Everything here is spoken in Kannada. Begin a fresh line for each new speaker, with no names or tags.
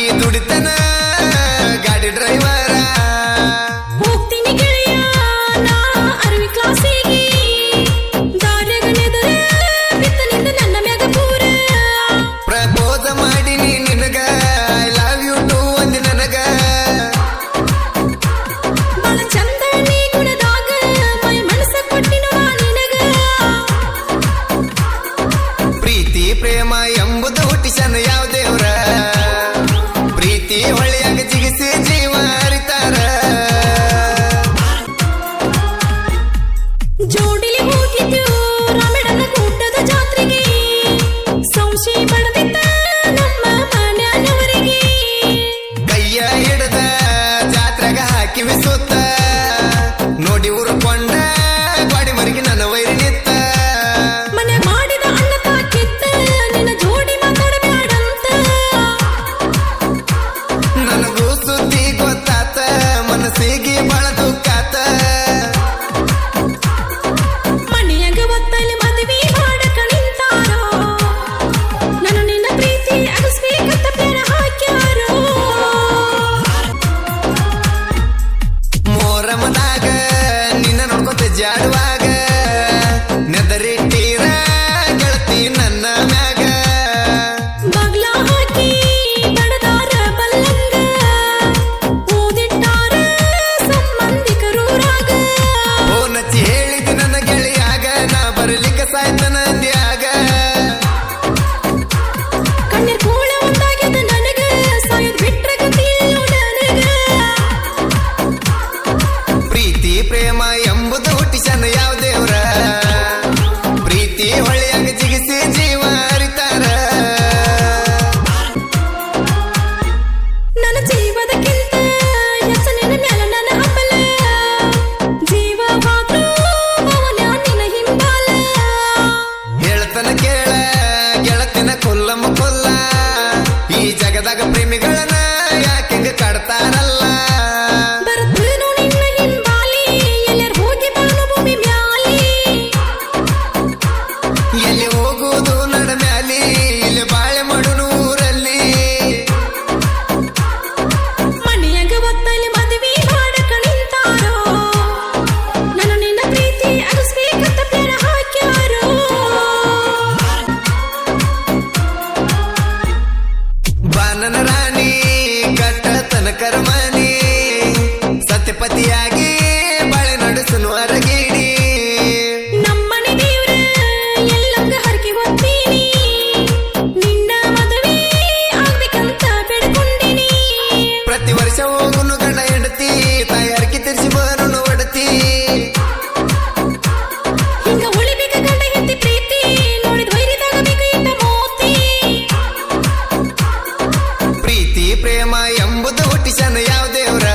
ಆಗಿ ದುಡಿತನ ಗಾಡಿ ಡ್ರೈವರ.
ಹೋಗ್ತೀನಿ ಅರವಿ ಕ್ಲಾಸಿಗೆ ನನ್ನ ಪೂರ.
ಮಾಡಿನಿ ನಿನಗ ಐ ಲವ್ ಯು ಟು ನನಗ. ಪ್ರೀತಿ ಪ್ರೇಮ ಎಂಬುದು ಹುಟ್ಟಿಸನ ಯಾವುದೇ put that ಜುಜಾಡುವಾಗ ನೆದರಿಟ್ಟಿರ ಗೆಳತಿ ನನ್ನ ಮ್ಯಾಗ. ಹೇಳಿದ ನನ್ನ ಪ್ರೀತಿ ಪ್ರೇಮ ಎಂಬುದು ಪ್ರೇಮಿಗಳನ್ನ ರಾಣಿ ಕಟ್ಟತನ ಕರ್ಮ. ಪ್ರೇಮ ಎಂಬುದು ಹುಟ್ಟಿಸನ ಯಾವ ದೇವ್ರ?